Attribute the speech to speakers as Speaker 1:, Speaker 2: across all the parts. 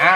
Speaker 1: ஆ.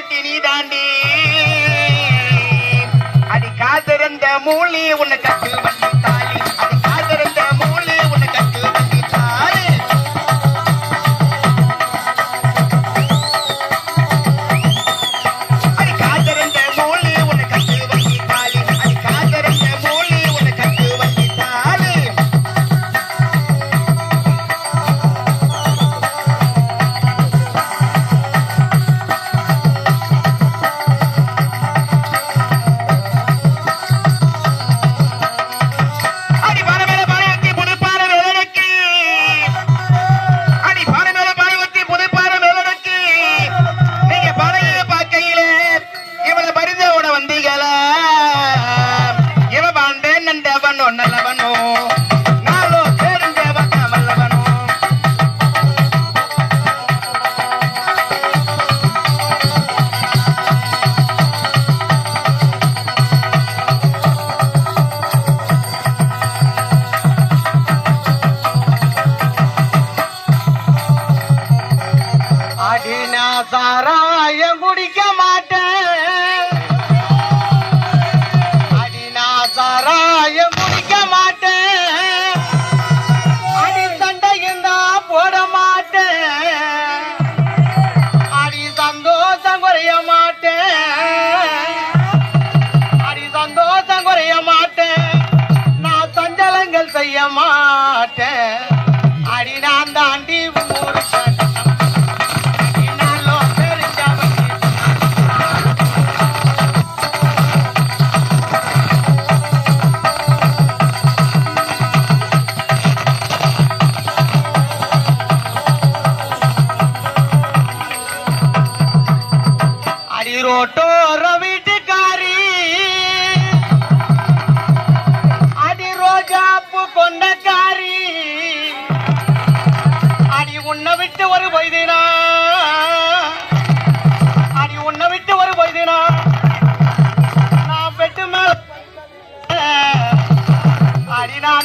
Speaker 1: பொண்டாட்டி நீ தாண்டி. அடி காத்திருந்த மூலி உன்னை கட்டி வந்து தாலி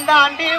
Speaker 2: தாண்டி